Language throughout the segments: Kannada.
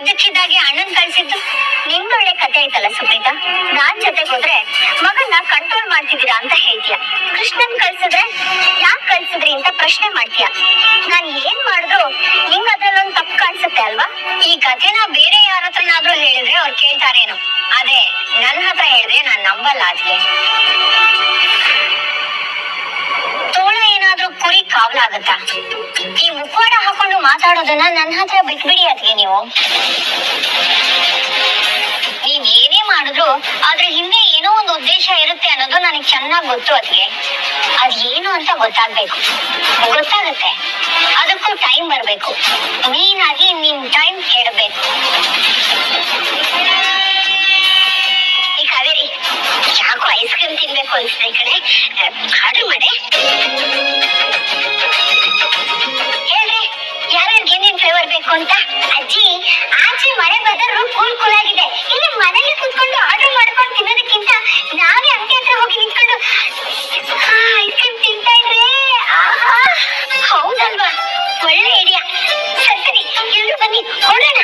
ಇದ್ದಕ್ಕಿದ್ದಾಗೆ ಅಣ್ಣನ್ ಕಳ್ಸಿದ್ದು? ನಿಮ್ದೊಳ್ಳೆ ಕತೆ ಐತಲ್ಲ ಸುಪ್ರೀತಾ? ನಾನ್ ಜೊತೆ ಹೋದ್ರೆ ಮಗನ್ನ ಕಂಟ್ರೋಲ್ ಮಾಡ್ತಿದ್ದೀರಾ ಅಂತ ಹೇಳ್ತೀಯ. ಕೃಷ್ಣನ್ ಕಳ್ಸಿದ್ರೆ ಯಾಕೆ ಕಳ್ಸಿದ್ರಿ ಅಂತ ಪ್ರಶ್ನೆ ಮಾಡ್ತೀಯ. ನಾನ್ ಏನ್ ಮಾಡಿದ್ರು ನಿಂಗ್ ಅದ್ರಲ್ಲೊಂದ್ ತಪ್ಪು ಕಾಣಿಸುತ್ತೆ ಅಲ್ವಾ? ಈ ಕಥೆನ ಬೇರೆ ಯಾರ ಹತ್ರನಾದ್ರೂ ಹೇಳಿದ್ರೆ ಅವ್ರು ಕೇಳ್ತಾರೇನು. ಅದೇ ನನ್ ಹತ್ರ ಹೇಳಿದ್ರೆ ನಾನ್ ನಂಬಲ್ಲ ತೋಳ ಏನಾದ್ರೂ ಕುರಿ ಕಾವಲಾಗತ್ತ ಈ ಮುಖವಾಡ ಹಾಕೊಂಡು ಮಾತಾಡೋದನ್ನ ನನ್ನ ಹತ್ರ ಬಿಟ್ಬಿಡಿ ಅದ್ಗೆ ನೀವು. ನೀವ್ ಏನೇ ಮಾಡಿದ್ರು ಅದ್ರ ಹಿಂದೆ ಏನೋ ಒಂದು ಉದ್ದೇಶ ಇರುತ್ತೆ ಅನ್ನೋದು ನನಗೆ ಚೆನ್ನಾಗ್ ಗೊತ್ತು ಅದ್ಗೆ ಅದ್ ಏನು ಅಂತ ಗೊತ್ತಾಗ್ಬೇಕು. ಗೊತ್ತಾಗುತ್ತೆ. ಅದಕ್ಕೂ ಟೈಮ್ ಬರ್ಬೇಕು. ಮೇನ್ ಆಗಿ ನಿಮ್ ಟೈಮ್ ಕೇಳಬೇಕು ಐಸ್ ಕ್ರೀಮ್ ತಿನ್ಬೇಕು ಅನ್ಸ್ತಾ ಕಡೆ ಆರ್ಡರ್ ಮಾಡಿ. ಹೇಳ್ರಿ ಯಾರ್ಯಾರಿಗೆ ಏನೇನ್ ಫ್ಲೇವರ್ ಬೇಕು ಅಂತ? ಅಜ್ಜಿ, ಆಚೆ ಮಳೆ ಬಂದರೂ ಕೂಲ್ ಕೂಲ್ ಆಗಿದೆ. ಇಲ್ಲಿ ಮನೇಲಿ ಕುತ್ಕೊಂಡು ಆರ್ಡರ್ ಮಾಡ್ಕೊಂಡು ತಿನ್ನೋದಕ್ಕಿಂತ ನಾವೇ ಅಂಗಡಿ ಹತ್ರ ಹೋಗಿ ನಿಂತ್ಕೊಂಡು ಐಸ್ ಕ್ರೀಮ್ ತಿಂತಾ ಇದ್ರೆ! ಹೌದಲ್ವಾ? ಒಳ್ಳೆ ಐಡಿಯಾ ಸರಿ, ಎಲ್ರು ಬನ್ನಿ, ಹೊರಡೋಣ.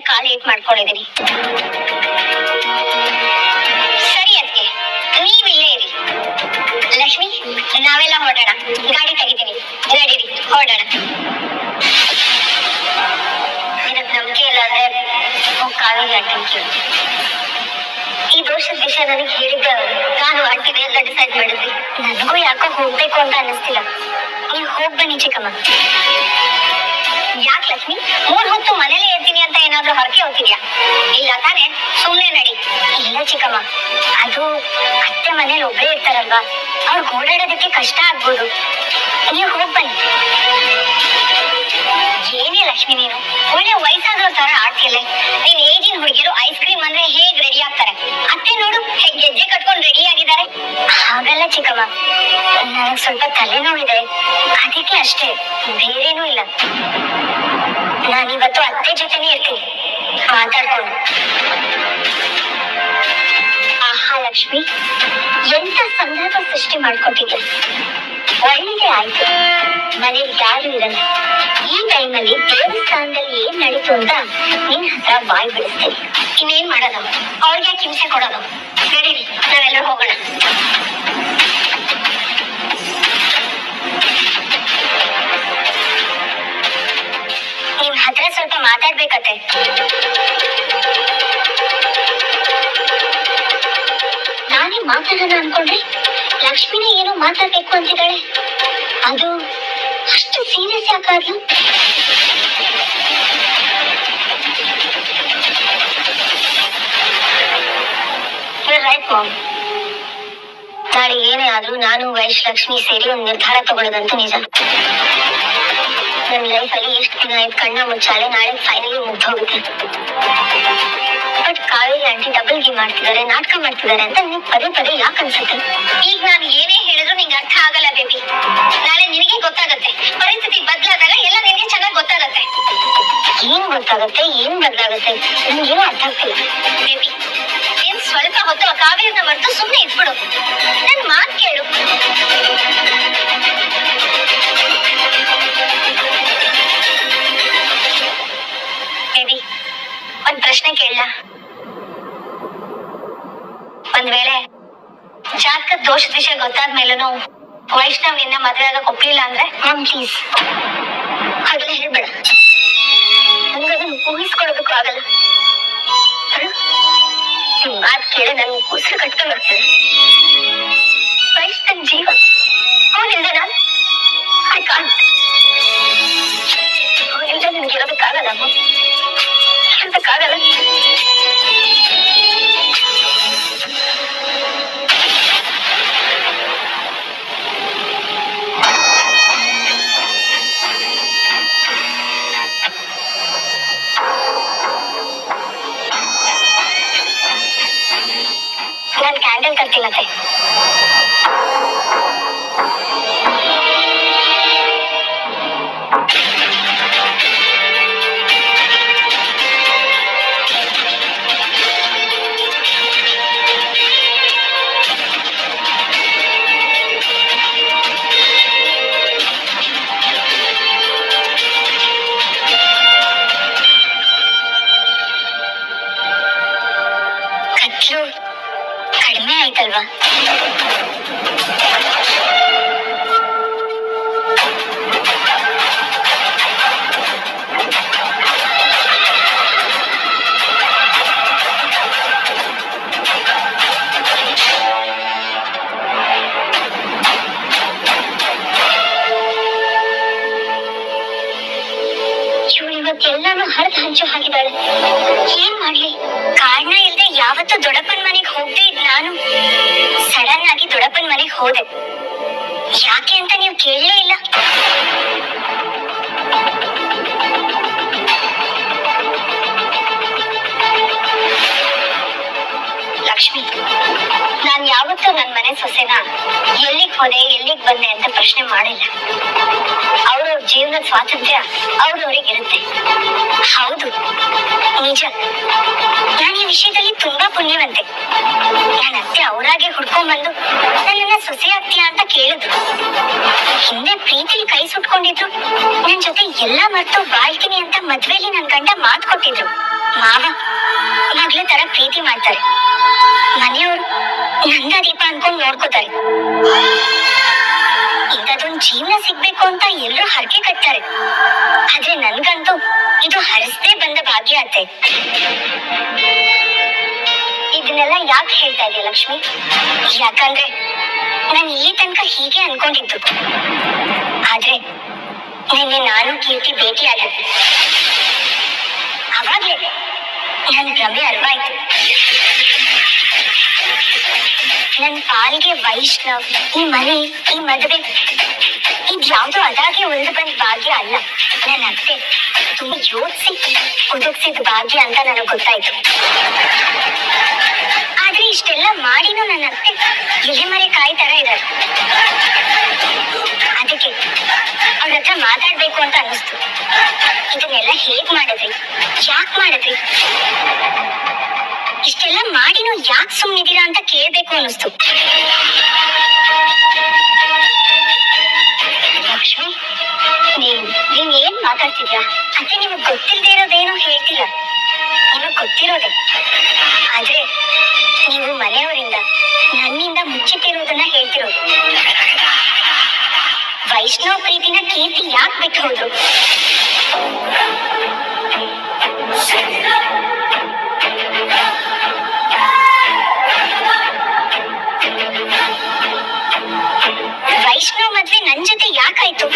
ಕಾಲ್ ಏಟ್ ಮಾಡ್ಕೊಂಡಿದೀನಿ. ಸರಿ ಅದಕ್ಕೆ ನೀವಿಲ್ಲೇ ಇರಿ. ಲಕ್ಷ್ಮಿ, ನಾವೆಲ್ಲ ಹೊರಡೋಣ. ಗಾಡಿ ತೆಗಿತೀನಿ. ನಡೀರಿ, ಹೊರಡೋಣ. ಇಲ್ಲ ಅಂಟನ್ ಈ ದೋಷದ ವಿಷಯ ನನಗೆ ಹೇಳಿದ್ದೆ. ನಾನು ಅಂಟಿದೆ ಎಲ್ಲ ಡಿಸೈಡ್ ಮಾಡಿದ್ವಿ. ನನಗೂ ಯಾಕೋ ಹೋಗ್ಬೇಕು ಅಂತ ಅನ್ನಿಸ್ತಿಲ್ಲ. ನೀವು ಹೋಗ್ ಬನ್ನಿ ಚಿಕ್ಕಮ್ಮ. ಯಾಕೆ ಲಕ್ಷ್ಮಿ? ಮೂರ್ ಹೊತ್ತು ಮನೇಲೆ ಅಂತ ಏನಾದ್ರೂ ಹೊರಕೆ ಹೋಗ್ತಿದ್ಯಾ ಇಲ್ಲ ತಾನೇ, ಸುಮ್ನೆ ನಡಿ. ಇಲ್ಲ ಚಿಕ್ಕಮ್ಮ. ಅದು ಅತ್ತೆ ಮನೇಲಿ ಒಬ್ಬರೇ ಇರ್ತಾರಲ್ವಾ? ಅವ್ರಿಗೆ ಓಡಾಡೋದಕ್ಕೆ ಕಷ್ಟ ಆಗ್ಬೋದು. ನೀವು ಹೋಗ್ ಚಿಕ್ಕಮ್ಮ. ನನಗ್ ಸ್ವಲ್ಪ ತಲೆನೋವಿದೆ. ಅದಕ್ಕೆ ಅಷ್ಟೇ. ಬೇರೇನೂ ಇಲ್ಲ. ನಾನಿವತ್ತು ಅತ್ತೆ ಜೊತೆನೇ ಇರ್ತೀನಿ. ಮಾತಾಡ್ಕೊಂಡು. ಆಹಾ, ಲಕ್ಷ್ಮಿ. ಎಂತ ಸಂದರ್ಭ ಸೃಷ್ಟಿ ಮಾಡ್ಕೊಟ್ಟಿದ್ದೆ. ಒಳ್ಳೆದೇ ಆಯ್ತು. ಮನೇಲಿ ಯಾರು ಇರಲ್ಲ. ಈ ಟೈಮಲ್ಲಿ ದೇವಸ್ಥಾನದಲ್ಲಿ ಏನ್ ನಡೀತು ಅಂತ ನಿನ್ ಹತ್ರ ಬಾಯಿ ಬಿಡಿಸ್ತೀನಿ. ಇನ್ನೇನ್ ಮಾಡೋದು? ಅವ್ರಿಗೆ ಹಿಂಸೆ ಕೊಡೋದು. ನಡೀರಿ, ನಾವೆಲ್ಲರೂ ಹೋಗೋಣ. ಮಾತಾಡ್ಬೇಕು ಅಂತಿದ್ದಾಳೆ. ಅದು ಅಷ್ಟು ಸೀರಿಯಸ್ ಯಾಕಾದ್ಲು ರೈಟ್ ಮಾಮ್ ನಾಳೆ ಏನೇ ಆದ್ರೂ ನಾನು ವೈಶ್ ಲಕ್ಷ್ಮಿ ಸೇರಿ ಒಂದು ನಿರ್ಧಾರ ತಗೊಳ್ಳೋದಂತೂ ನಿಜ. ನನ್ನ ಲೈಫಲ್ಲಿ ಎಷ್ಟು ದಿನ ಆಯ್ತು ಕಣ್ಣ ಮುಚ್ಚಾಲೆ ನಾಳೆ finally ಮುಗ್ದೋಗುತ್ತೆ. But Kaveri aunty double game ಮಾಡ್ತಿದ್ದಾರೆ ನಾಟಕ ಮಾಡ್ತಿದ್ದಾರೆ ಅಂತ ನಿನ್ ಪದೇ ಪದೇ ಯಾಕೆ ಅನ್ಸುತ್ತೆ? ಈಗ ನಾನು ಏನೇ ಹೇಳಿದ್ರು ನಿಂಗೆ ಅರ್ಥ ಆಗಲ್ಲ ಬೇಬಿ ನಾಳೆ ನಿನಗೆ ಗೊತ್ತಾಗತ್ತೆ. ಪರಿಸ್ಥಿತಿ ಬದಲಾದಾಗ ಎಲ್ಲ ನಿನಗೆ ಚೆನ್ನಾಗಿ ಗೊತ್ತಾಗತ್ತೆ. ಏನ್ ಗೊತ್ತಾಗತ್ತೆ? ಏನ್ ಬದಲಾಗತ್ತೆ? ನಿಮ್ಗೇನು ಅರ್ಥ ಆಗ್ತಿಲ್ಲ. ಬೇಬಿ ಸ್ವಲ್ಪ ಹೊತ್ತು ಕಾವೇರಿನ ಮರೆತು ಸುಮ್ಮನೆ ಇದ್ಬಿಡು. ನನ್ ಮಾತ್ ಕೇಳು. ಬೇಬಿ ಒಂದ್ ಪ್ರಶ್ನೆ ಕೇಳಲ್ಲ ಒಂದ್ ವೇಳೆ ಜಾತಕದ ದೋಷದ ವಿಷಯ ಗೊತ್ತಾದ್ಮೇಲೂ ವೈಷ್ಣವ್ ನಿನ್ನ ಮದ್ವೆ ಆಗಕ್ ಒಪ್ಲಿಲ್ಲ ಅಂದ್ರೆ ಮ್ಯಾಮ್ ಪ್ಲೀಸ್ ಹಾಗೆಲ್ಲ ಹೇಳ್ಬೇಡ. ನನ್ಗದನ್ನ ಊಹಿಸ್ಕೊಳ್ಳೋದಕ್ಕೂ ಆಗಲ್ಲ. ಹ್ಮ್? ನಿಮ್ ಮಾತ್ ಕೇಳಿ ನನ್ ಉಸಿರು ಕಟ್ಕೊಂಡು ಹೋಗ್ತದೆ ವೈಶ್ ನನ್ ಜೀವ ಅವನಿಂದ ನಾನು? ಐ ಕಾಂಟ್ ಅವನಿಂದ ನಿಮ್ಗೆ ಇರೋದಕ್ಕಾಗಲ್ಲ ಅಮ್ಮ? ಇರೋದಕ್ಕಾಗಲ್ಲ ಹೋದೆ ಯಾಕೆ ಅಂತ ನೀವು ಕೇಳಲೇ ಇಲ್ಲ. ಲಕ್ಷ್ಮಿ, ನಾನು ಯಾವತ್ತೂ ನನ್ ಮನೆ ಸೊಸೆನ ಎಲ್ಲಿಗ್ ಹೋದೆ, ಎಲ್ಲಿಗ್ ಬಂದೆ ಅಂತ ಪ್ರಶ್ನೆ ಮಾಡಿಲ್ಲ. ಸ್ವಾತಂತ್ರ್ಯ ಅವ್ರವ್ರಿಗೆ ಇರುತ್ತೆ ಹೌದು, ನಿಜ. ನಾನು ಈ ವಿಷಯದಲ್ಲಿ ತುಂಬಾ ಪುಣ್ಯವಂತೆ. ನನ್ನ ಅತ್ತೆ ಅವರಾಗೆ ಹುಡ್ಕೊಂಡ್ ಬಂದು ನನ್ನನ್ನ ಸೊಸೆ ಆಗ್ತೀಯಾ ಅಂತ ಕೇಳಿದ್ರು. ಹಿಂದೆ ಪ್ರೀತಿಲಿ ಕೈ ಸುಟ್ಕೊಂಡಿದ್ರು. ನನ್ ಜೊತೆ ಎಲ್ಲಾ ಮರ್ತು ಬಾಳ್ತೀನಿ ಅಂತ ಮದ್ವೆಲಿ ನನ್ ಗಂಡ ಮಾತು ಕೊಟ್ಟಿದ್ರು. ಮಾವ, ಮಗ್ಳ ತರ ಪ್ರೀತಿ ಮಾಡ್ತಾರೆ. ಮನೆಯವರು ನಂದ ದೀಪ ಅನ್ಕೊಂಡ್ ನೋಡ್ಕೋತಾರೆ. ಇಂಥದೊಂದ್ ಜೀವನ ಸಿಗ್ಬೇಕು ಅಂತ ಎಲ್ರು ಹರಕೆ ಕಟ್ತಾರೆ. ಆದ್ರೆ ನನ್ಗಂತೂ ಇದು ಹರಿಸ್ದೇ ಬಂದ ಭಾಗ್ಯ ಅತ್ತೆ. ಇದನ್ನೆಲ್ಲ ಯಾಕೆ ಹೇಳ್ತಾ ಇದೆಯಾ ಲಕ್ಷ್ಮಿ? ಯಾಕಂದ್ರೆ ನಾನು ಇಲ್ಲಿ ತನಕ ಹೀಗೆ ಅನ್ಕೊಂಡಿದ್ದು. ಆದ್ರೆ ನಿನ್ನೆ ನಾನು ಕೀರ್ತಿ ಭೇಟಿ ಆಗಿದ್ದೆ ಅವಾಗ್ಲೇ ನನ್ ಭ್ರಮೆ ಅರ್ವಾಯ್ತು. ನನ್ ಪಾಲ್ಗೆ ವೈಷ್ಣವ್, ಈ ಮನೆ, ಈ ಮದುವೆ ಇದ್ಯಾವ್ದು ಅದಾಗೆ ಉಳಿದು ಬಂದ ಭಾಗ್ಯ ಅಲ್ಲ. ನನ್ನ ಅತ್ತೆ ತುಂಬಾ ಯೋಚಿಸಿ ಒದಗಿಸಿದ ಭಾಗ್ಯ ಅಂತ ನನಗ್ ಗೊತ್ತಾಯ್ತು. ಆದ್ರೆ ಇಷ್ಟೆಲ್ಲ ಮಾಡಿನೂ ನನ್ನ ಅತ್ತೆ ಎಲೆಮರೆ ಕಾಯಿ ತರ ಇದ್ದಾರೆ ಅದಕ್ಕೆ ಅವ್ರ ಹತ್ರ ಮಾತಾಡ್ಬೇಕು ಅಂತ ಅನಿಸ್ತು ಇದನ್ನೆಲ್ಲ ಹೇಗ್ ಮಾಡಿದ್ರಿ? ಯಾಕೆ ಮಾಡಿದ್ರಿ? ಯಾಕ್ ಅಂತ ಕೇಳ್ಬೇಕು ಅನ್ನಿಸ್ತು. ಲಕ್ಷ್ಮಿ ನೀವ್ ಏನ್ ಮಾತಾಡ್ತಿದ್ಯಾ? ಅದೇ ನಿಮಗ್ ಗೊತ್ತಿಲ್ದೇ ಇರೋದೇನು ಹೇಳ್ತಿಲ್ಲ. ನಿಮಗ್ ಗೊತ್ತಿರೋದೆ. ಆದ್ರೆ ನೀವು ಮನೆಯವರಿಂದ ನನ್ನಿಂದ ಮುಚ್ಚಿಟ್ಟಿರೋದನ್ನ ಹೇಳ್ತಿರೋದು. ವೈಷ್ಣವ ಪ್ರೀತಿನ ಕೀರ್ತಿ ಯಾಕೆ ಬಿಟ್ಟು ಹೋದ್ರು? ವೈಷ್ಣವ್ ಮದ್ವೆ ನನ್ ಜೊತೆ ಯಾಕಾಯ್ತು?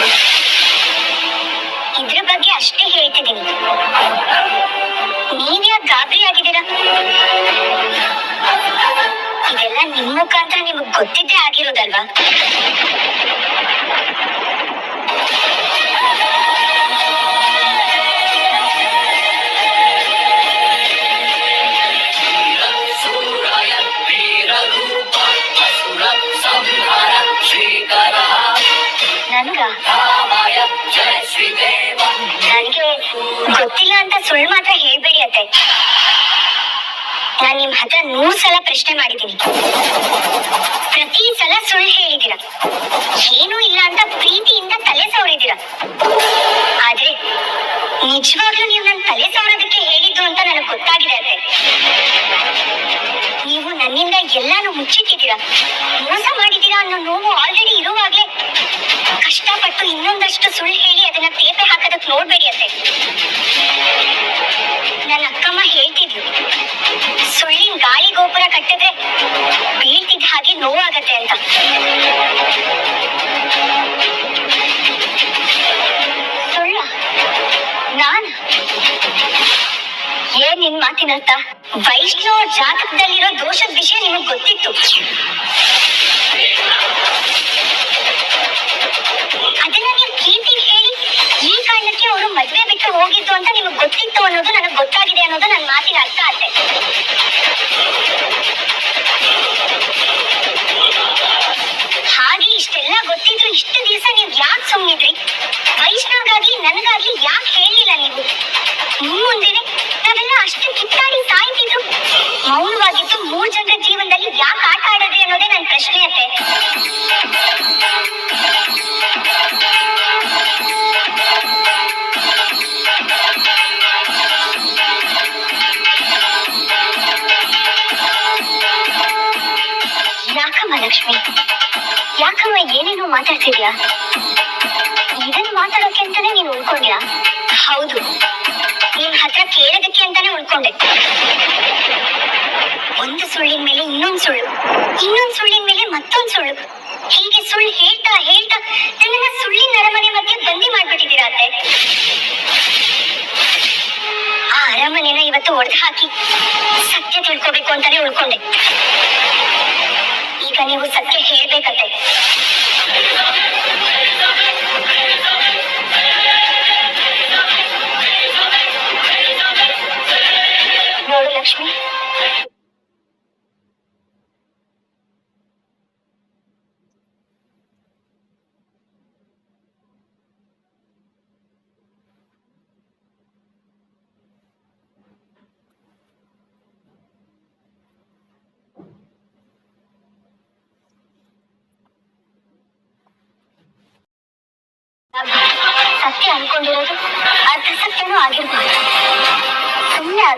ಇದ್ರ ಬಗ್ಗೆ ಅಷ್ಟೇ ಹೇಳ್ತಿದ್ದೀನಿ. ನೀವ್ಯಾಕ್ ಗಾಬರಿ ಆಗಿದ್ದೀರಾ? ಇದೆಲ್ಲ ನಿಮ್ಮ ಮುಖಾಂತರ ನಿಮಗ್ ಗೊತ್ತಿದ್ದೇ ಆಗಿರೋದಲ್ವಾ? ನನ್ಗೆ ಗೊತ್ತಿಲ್ಲ ಅಂತ ಸುಳ್ಳು ಮಾತ್ರ ಹೇಳ್ಬೇಡಿ ಅತ್ತೆ. ನಾನ್ ನಿಮ್ ಹತ್ರ ನೂರ್ ಸಲ ಪ್ರಶ್ನೆ ಮಾಡಿದ್ದೀನಿ. ಪ್ರತಿ ಸಲ ಸುಳ್ಳು ಹೇಳಿದೀರ ಏನೂ ಇಲ್ಲ ಅಂತ ಪ್ರೀತಿಯಿಂದ ತಲೆ ಸವರಿದೀರ ಆದ್ರೆ ನಿಜವಾಗ್ಲೂ ನೀವು ನನ್ ತಲೆ ಸವರೋದಕ್ಕೆ ಹೇಳಿದ್ದು ಅಂತ ನನಗೆ ಗೊತ್ತಾಗಿದೆ ಅತ್ತೆ. ನೀವು ನನ್ನಿಂದ ಎಲ್ಲಾನು ಮುಚ್ಚಿಟ್ಟಿದ್ದೀರಾ. ಮೋಸ ಮಾಡಿದ್ದೀರಾ ಅನ್ನೋ ನೋವು ಆಲ್ರೆಡಿ ಇರುವಾಗ್ಲೇ ಕಷ್ಟಪಟ್ಟು ಇನ್ನೊಂದಷ್ಟು ಸುಳ್ಳು ಹೇಳಿ ಅದನ್ನ ಹಾಕೋದಕ್ ನೋಡ್ಬೇಡಿ ಅತ್ತೆ ನನ್ನ ಅಕ್ಕಮ್ಮ ಹೇಳ್ತಿದ್ಲು, ಸುಳ್ಳಿನ ಗಾಳಿ ಗೋಪುರ ಕಟ್ಟಿದ್ರೆ ಬೀಳ್ತಿದ್ದ ಹಾಗೆ ನೋವಾಗತ್ತೆ ಅಂತ. ಸುಳ್ಳ, ನಾನ್? ಏನ್ ನಿನ್ ಮಾತಿನರ್ಥ? ವೈಷ್ಣವ ಜಾತಕದಲ್ಲಿರೋ ದೋಷದ ವಿಷಯ ನಿಮಗ್ ಗೊತ್ತಿತ್ತು? ಅದನ್ನ ನೀವು ಕೀರ್ತಿಗೆ ಹೇಳಿ, ಈ ಕಾರಣಕ್ಕೆ ಅವರು ಮದ್ವೆ ಬಿಟ್ಟು ಹೋಗಿದ್ದು ಅಂತ ನಿಮಗೆ ಗೊತ್ತಿತ್ತು ಅನ್ನೋದು ನನಗೆ ಗೊತ್ತಾಗಿದೆ ಅನ್ನೋದು ನನ್ನ ಮಾತಿನ ಅರ್ಥ ಆದ್ರೆ ಹಾಗೆ ಇಷ್ಟೆಲ್ಲ ಗೊತ್ತಿದ್ರು ಇಷ್ಟು ದಿವಸ ನೀವು ಯಾಕೆ ಸುಮ್ಮನಿದ್ರಿ ವೈಷ್ಣವ್ಗಾಗಿ ನನಗಾಗ್ಲಿ ಯಾಕೆ ಹೇಳಿಲ್ಲ ನೀವು? ನಿಮ್ ನಾವೆಲ್ಲ ಅಷ್ಟು ಕಿತ್ತಾಡಿ ಸಾಯ್ತಿದ್ರು. ಮೌನವಾಗಿದ್ದು ಮೂರ್ ಜನರ ಜೀವನದಲ್ಲಿ ಯಾಕೆ ಆಟ ಆಡದೆ ಅನ್ನೋದೇ ನನ್ನ ಪ್ರಶ್ನೆ ಅತ್ತೆ ಲಕ್ಷ್ಮಿ. ಯಾಕಮ್ಮ ಏನೇನು ಮಾತಾಡ್ತಿದ್ಯಾ? ಇದನ್ನ ಮಾತಾಡೋಕೆ ಅಂತಾನೆ ನೀನು ಉಳ್ಕೊಂಡ್ಯಾ? ಹೌದು. ನಿನ್ ಹತ್ರ ಕೇಳೋದಕ್ಕೆ ಅಂತಾನೆ ಉಳ್ಕೊಂಡೆ. ಒಂದು ಸುಳ್ಳಿನ ಮೇಲೆ ಇನ್ನೊಂದು ಸುಳ್ಳು. ಇನ್ನೊಂದು ಸುಳ್ಳಿನ ಮೇಲೆ ಮತ್ತೊಂದು ಸುಳ್ಳು. ಹೀಗೆ ಸುಳ್ಳು ಹೇಳ್ತಾ ಹೇಳ್ತಾ ನನ್ನನ್ನ ಸುಳ್ಳಿನ ಅರಮನೆ ಮಧ್ಯೆ ಬಂದಿ ಮಾಡ್ಬಿಟ್ಟಿದ್ದೀರಾ ಅತ್ತೆ? ಆ ಅರಮನೆನ ಇವತ್ತು ಒಡೆದು ಹಾಕಿ ಸತ್ಯ ತಿಳ್ಕೊಬೇಕು ಅಂತಾನೆ ಉಳ್ಕೊಂಡೆ. ಈಗ ನೀವು ಸತ್ಯ ಹೇಳ್ಬೇಕತ್ತೆ ನೋಡು ಲಕ್ಷ್ಮಿ ಸತ್ಯ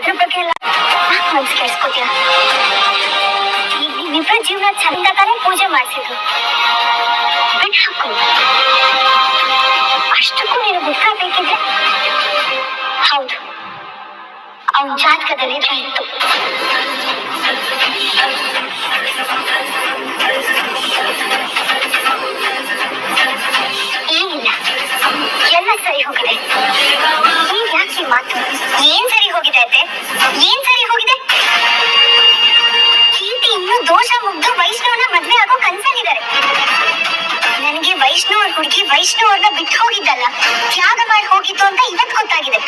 ಸುಮ್ಮನೆ ಅದ್ರ ಬಗ್ಗೆ ಎಲ್ಲ ಯಾಕ್ ಮನ್ಸು ಕೆಡ್ಸ್ಕೊತೀಯ ಈಗ ನಿಮ್ಮಿಬ್ಬರ ಜೀವನ ಚಂದ ತಾನೇ ಪೂಜೆ ಮಾಡ್ಸಿದ್ರು ಬಿಟ್ಟು ಹಾಕು ಅಷ್ಟಕ್ಕೂ ನೀನು ಉತ್ತರ ಬೇಕಿದ್ರೆ ಹೌದು ಅವನ ಜಾತಕದಲ್ಲಿ ಇದ್ರ ಇತ್ತು ಎಲ್ಲ ಸರಿ ಹೋಗಿದೆ. ಈಗ ಯಾಕೆ ಮಾತು? ಏನ್ ಸರಿ ಹೋಗಿದೆ ಅತ್ತೆ ಏನ್ ಸರಿ ಹೋಗಿದೆ? ಕೀರ್ತಿ ಇನ್ನೂ ದೋಷ ಮುಗ್ದು ವೈಷ್ಣವನ ಮದ್ವೆ ಆಗೋ ಕನ್ಸಲ್ಲಿದ್ದಾರೆ. ನನಗೆ ವೈಷ್ಣವ್ ಹುಡುಗಿ ವೈಷ್ಣವ್ ಅವ್ರನ್ನ ಬಿಟ್ಟು ಹೋಗಿದ್ದಲ್ಲ, ತ್ಯಾಗ ಮಾಡಿ ಹೋಗಿತ್ತು ಅಂತ ಇವತ್ ಗೊತ್ತಾಗಿದೆ.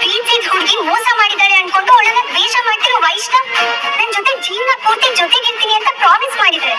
ಪ್ರೀತಿದ್ ಹುಡುಗಿ ಮೋಸ ಮಾಡಿದ್ದಾರೆ ಅನ್ಕೊಂಡು ಅವಳನ್ನ ದ್ವೇಷ ಮಾಡ್ತಿರೋ ವೈಷ್ಣವ್ ನನ್ ಜೊತೆ ಜೀವನ ಪೂರ್ತಿ ಜೊತೆಗಿರ್ತೀನಿ ಅಂತ ಪ್ರಾಮಿಸ್ ಮಾಡಿದ್ರೆ.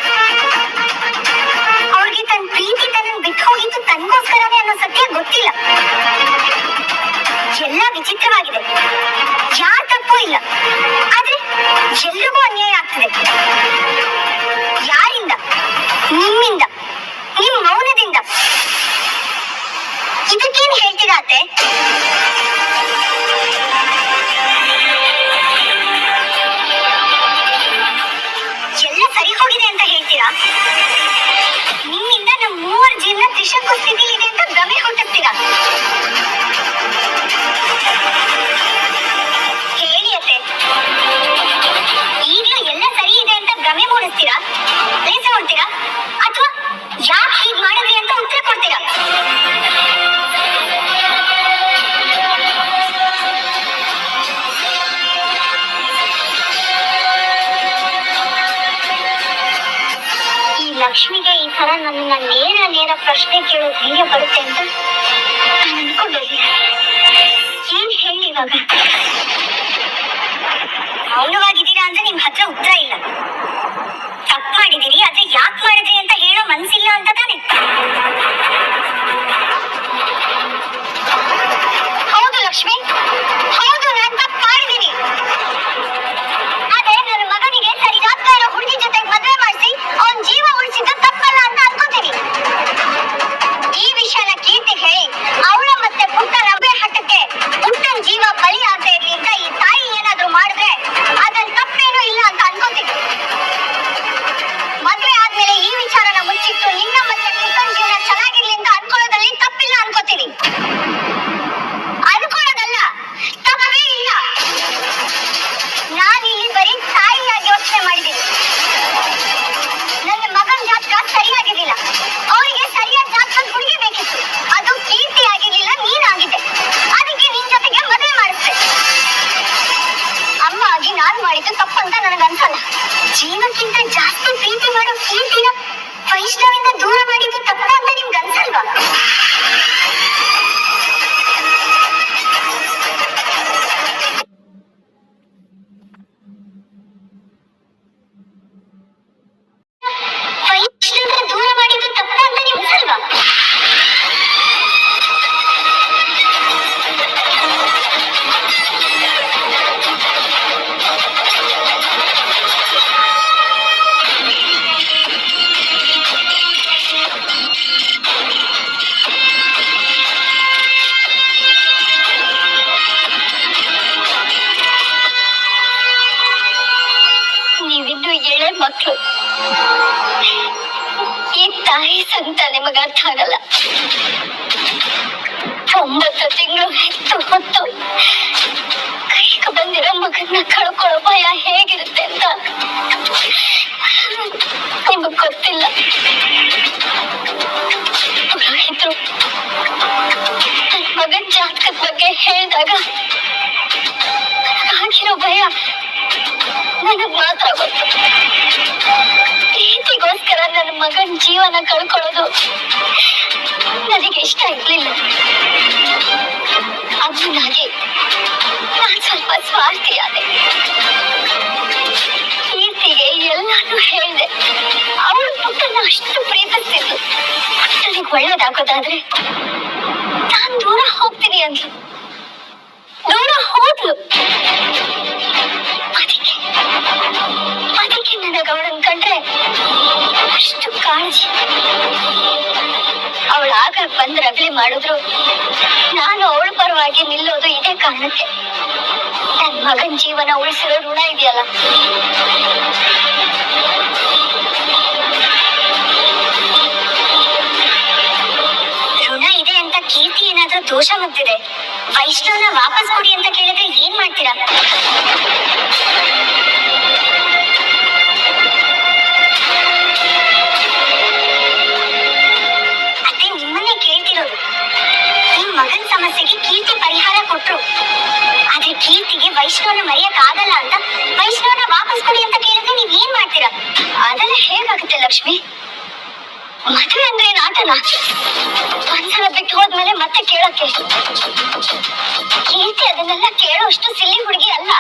ನಿಮ್ಮಿಂದ ನಮ್ಮ ಮೂವರ ಜೀವನ ತ್ರಿಶಂಕು ಸ್ಥಿತಿ ಇದೆ ಅಂತ ಭ್ರಮೆ ಹುಟ್ಟಿಸ್ತೀರಾ ಲಕ್ಷ್ಮಿಗೆ ನನ್ನ ನೇರ ನೇರ ಪ್ರಶ್ನೆ ಕೇಳೋ ಧೈರ್ಯ ಬರುತ್ತೆ ಅಂತ ನಾನು ಅನ್ಕೊಂಡಿರ್ಲಿಲ್ಲ ಏನ್ ಹೇಳಿ ಇವಾಗ? ಮೌನವಾಗಿದ್ದೀರಾ ಅಂದ್ರೆ ನಿಮ್ ಹತ್ರ ಉತ್ತರ ಇಲ್ಲ. ತಪ್ಪು ಮಾಡಿದೀರಿ ಆದ್ರೆ ಯಾಕೆ ಮಾಡಿದ್ರಿ ಅಂತ ಹೇಳೋ ಮನ್ಸಿಲ್ಲ ಅಂತ ಮಗನ್ನ ಕಳ್ಕೊಳ್ಳೋ ಭಯ ಹೇಗಿರುತ್ತೆ ಅಂತ ನಿಮಗ್ ಗೊತ್ತಿಲ್ಲ. ಪುರೋಹಿತರು ನನ್ ಮಗನ್ ಜಾತಕದ ಬಗ್ಗೆ ಹೇಳಿದಾಗ ಆಗಿರೋ ಭಯ ನನಗ್ ಮಾತ್ರ ಗೊತ್ತು. ಪ್ರೀತಿಗೋಸ್ಕರ ನನ್ನ ಮಗನ್ ಜೀವನ ಕಳ್ಕೊಳ್ಳೋದು ನನಗೆ ಇಷ್ಟ ಇರ್ಲಿಲ್ಲ ಅದನ್ನಾಗಿ ನಾನ್ ಸ್ವಲ್ಪ ಸ್ವಾರ್ಥಿಯಾದೆ ಕೀರ್ತಿಗೆ ಎಲ್ಲಾನು ಹೇಳ್ದೆ. ಅವಳು ಪುಟ್ಟನ ಅಷ್ಟು ಪ್ರೀತಿಸ್ತಿದ್ಲು. ಪುಟ್ಟನಿಗೆ ಒಳ್ಳೇದಾಗೋದಾದ್ರೆ ನಾನ್ ದೂರ ಹೋಗ್ತೀನಿ ಅಂದ್ಲು. ದೂರ ಹೋದ್ಲು. ಅದಕ್ಕೆ ಅದಕ್ಕೆ ನನಗೆ ಅವಳನ್ ಕಂಡ್ರೆ ಅಷ್ಟು ಕಾಳಜಿ. ಅವಳು ಆಗ ಬಂದ್ ರಗಳೆ ಮಾಡಿದ್ರು. ನಾನು ಅವಳ ಪರವಾಗಿ ನಿಲ್ಲೋದು ಇದೇ ಕಾರಣಕ್ಕೆ. ಮಗನ್ ಜೀವನ ಉಳಿಸಿರೋ ಋಣ ಇದೆಯಲ್ಲ? ಋಣ ಇದೆ ಅಂತ ಕೀರ್ತಿ ಏನಾದ್ರೂ ದೋಷ ಮುಗ್ದಿದೆ? ವೈಷ್ಣವನ ವಾಪಸ್ ಕೊಡಿ ಅಂತ ಕೇಳಿದ್ರೆ ಏನ್ ಮಾಡ್ತೀರಾ? ಮತ್ತೆ ಕೇಳಕ್ಕೆ ಕೀರ್ತಿ ಅದನ್ನೆಲ್ಲ ಕೇಳೋಷ್ಟು ಸಿಲ್ಲಿ ಹುಡುಗಿ ಅಲ್ಲ.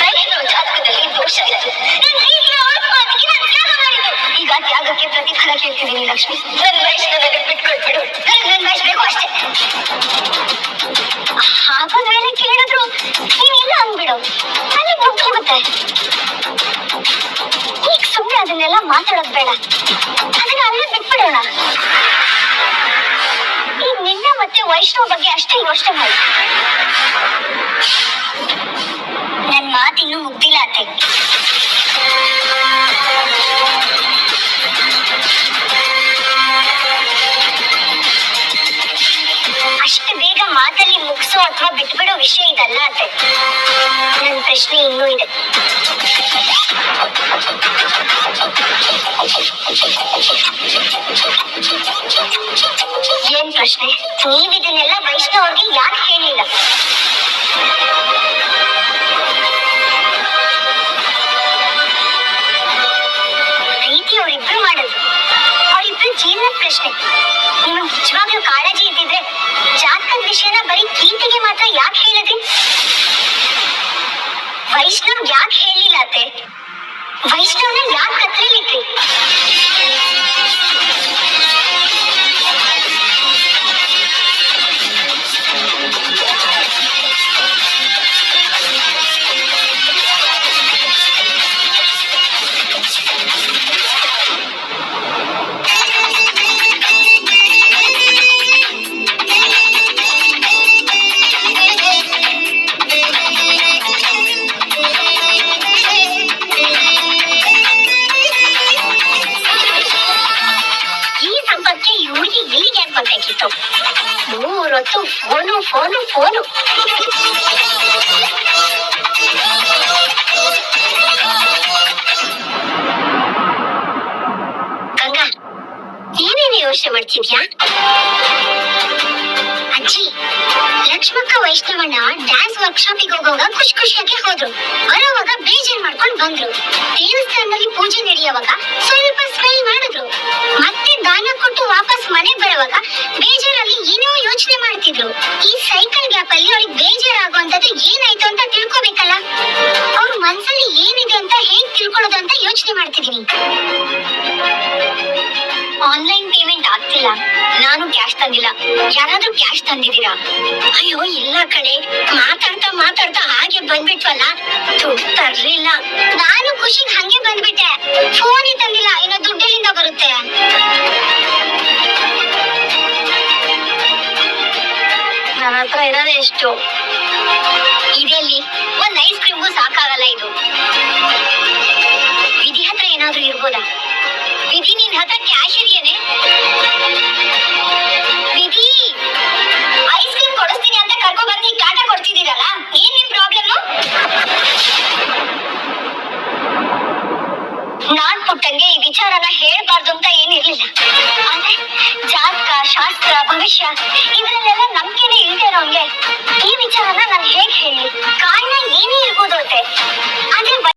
ವೈಷ್ಣವ ಜಾತಕದಲ್ಲಿ ದೋಷ ಇದೆ. ನನ್ ಪ್ರೀತಿಯ ಆತ್ಮಹತ್ಯೆಗೆ ನಾನ್ ತ್ಯಾಗ ಮಾಡಿದ್ದು. ಈಗ ತ್ಯಾಗಕ್ಕೆ ಪ್ರತಿಫಲ ಕೇಳ್ತಿದ್ದೀನಿ ಲಕ್ಷ್ಮಿ. ನನ್ ವೈಷ್ಣವರಿಗೆ ಬಿಟ್ಕೊಟ್ಬಿಡು ನನ್ ನನ್ ವಯಸ್ಸು ಬೇಕು ಅಷ್ಟೇ. ಹಾಗೊಂದ್ ವೇಳೆ ಕೇಳಿದ್ರು ನೀನಿಲ್ಲ ಅಂದ್ಬಿಡು. ಅಲ್ಲಿ ಬಿಟ್ಟು ಹೋಗುತ್ತೆ. ಈಗ ಸುಮ್ನೆ ಅದನ್ನೆಲ್ಲ ಮಾತಾಡೋದ್ ಬೇಡ. ಅದನ್ನ ಅಲ್ಲೇ ಬಿಟ್ಬಿಡೋಣ. ಈಗ ನಿನ್ನ ಮತ್ತೆ ವೈಷ್ಣವ ಬಗ್ಗೆ ಅಷ್ಟೇ ಯೋಚನೆ ಮಾಡಿ. ನನ್ ಮಾತಿನ್ನು ಮುಗ್ದಿಲ್ಲ ಅತ್ತೆ. ಅಷ್ಟು ಬೇಗ ಮಾತಲ್ಲಿ ಮುಗಿಸೋ ಅಥವಾ ಬಿಟ್ಬಿಡೋ ವಿಷಯ ಇದಲ್ಲ ಅತ್ತೆ. ನನ್ನ ಪ್ರಶ್ನೆ ಇನ್ನೂ ಇದೆ. ಪ್ರಶ್ನೆ. ನೀವ್ ಇದನ್ನೆಲ್ಲ ವೈಷ್ಣವ್ ಅವ್ರಿಗೆ ಯಾಕೆ ಹೇಳಿಲ್ಲ ಪ್ರೀತಿ ಅವರಿಬ್ರು ಮಾಡೋದು ಅವ್ರಿಬ್ರು ಜೀವನ ಪ್ರಶ್ನೆ. ನಿಮಗೆ ನಿಜವಾಗ್ಲೂ ಕಾಳಜಿ ಇದ್ದಿದ್ರೆ ಜಾತಕದ ವಿಷಯನ ಬರೀ ಕೀರ್ತಿಗೆ ಮಾತ್ರ ಯಾಕೆ ಹೇಳಿದ್ರಿ ವೈಷ್ಣವ್ ಯಾಕೆ ಹೇಳಿಲ್ಲ ಅತ್ತೆ? ವೈಷ್ಣವ್ನ ಯಾಕೆ ವೈಷ್ಣವಣ್ಣ ಡ್ಯಾನ್ಸ್ ವರ್ಕ್ಶಾಪಿಗೆ ಹೋಗುವಾಗ ಖುಷಿ ಖುಷಿಯಾಗಿ ಹೋದ್ರು. ಬರೋವಾಗ ಬೇಜಾರ್ ಮಾಡ್ಕೊಂಡು ಬಂದ್ರು. ದೇವಸ್ಥಾನದಲ್ಲಿ ಪೂಜೆ ನಡೆಯುವಾಗ ಸ್ವಲ್ಪ ಸ್ಮೈಲ್ ಮಾಡಿದ್ರು. ಮತ್ತೆ ದಾನ ಕೊಟ್ಟು ವಾಪಸ್ ಮನೆ ಬರುವಾಗ ಬೇಜಾರಲ್ಲಿ ಏನೋ ಯೋಚನೆ ಮಾಡ್ತಿದ್ರು. ಈ ಸೈಕಲ್ ಗ್ಯಾಪ್ ಅಲ್ಲಿ ಅವ್ರಿಗೆ ಬೇಜಾರಾಗುವಂತದ್ದು ಏನಾಯ್ತು ಅಂತ ತಿಳ್ಕೊಬೇಕಲ್ಲ? ಅವ್ರ ಮನ್ಸಲ್ಲಿ ಏನಿದೆ ಅಂತ ಹೇಗ್ ತಿಳ್ಕೊಳ್ಳೋದು ಅಂತ ಯೋಚನೆ ಮಾಡ್ತಿದೀನಿ ಆನ್ಲೈನ್ ಪೇಮೆಂಟ್ ಆಗ್ತಿಲ್ಲ ನಾನು ಕ್ಯಾಶ್ ತಂದಿಲ್ಲ. ಯಾರಾದ್ರೂ ಕ್ಯಾಶ್ ತಂದಿದ್ದೀರಾ? ಅಯ್ಯೋ, ಇಲ್ಲ ಕಣೆ. ಮಾತಾಡ್ತಾ ಮಾತಾಡ್ತಾ ಹಾಗೆ ಬಂದ್ಬಿಟ್ವಲ್ಲ? ದುಡ್ಡು ತರ್ಲಿಲ್ಲ. ನಾನು ಖುಷಿಗ್ ಹಂಗೆ ಬಂದ್ಬಿಟ್ಟೆ. ಫೋನ್ ತಂದಿಲ್ಲ. ಇನ್ನು ದುಡ್ಡೆಲ್ಲಿಂದ ಬರುತ್ತೆ. ನನ್ನ ಹತ್ರ ಇರೋದೇ ಎಷ್ಟು ಇದೆಲ್ಲಿ? ಒಂದ್ ಐಸ್ ಕ್ರೀಮ್ಗೂ ಸಾಕಾಗಲ್ಲ ಇದು. ವಿಧಿ ಹತ್ರ ಏನಾದ್ರೂ ಇರ್ಬೋದಾ? ವಿಧಿ ನಿನ್ ಹತ್ರ ಕ್ಯಾಶ್ ಇದೆಯೇನೆ ನಾನ್ ಪುಟ್ಟಂಗೆ ಈ ವಿಚಾರನ ಹೇಳ್ಬಾರ್ದು ಅಂತ ಏನಿರ್ಲಿಲ್ಲ. ಆದ್ರೆ ಜಾತಕ, ಶಾಸ್ತ್ರ, ಭವಿಷ್ಯ, ಇದ್ರಲ್ಲೆಲ್ಲ ನಂಬಿಕೆನೆ ಇಲ್ದೇ ಇರೋಂಗೆ ಈ ವಿಚಾರನ ನಾನು ಹೇಗ್ ಹೇಳಿ? ಕಾರಣ ಏನೇ ಇರ್ಬೋದು ಅಂತೆ. ಆದ್ರೆ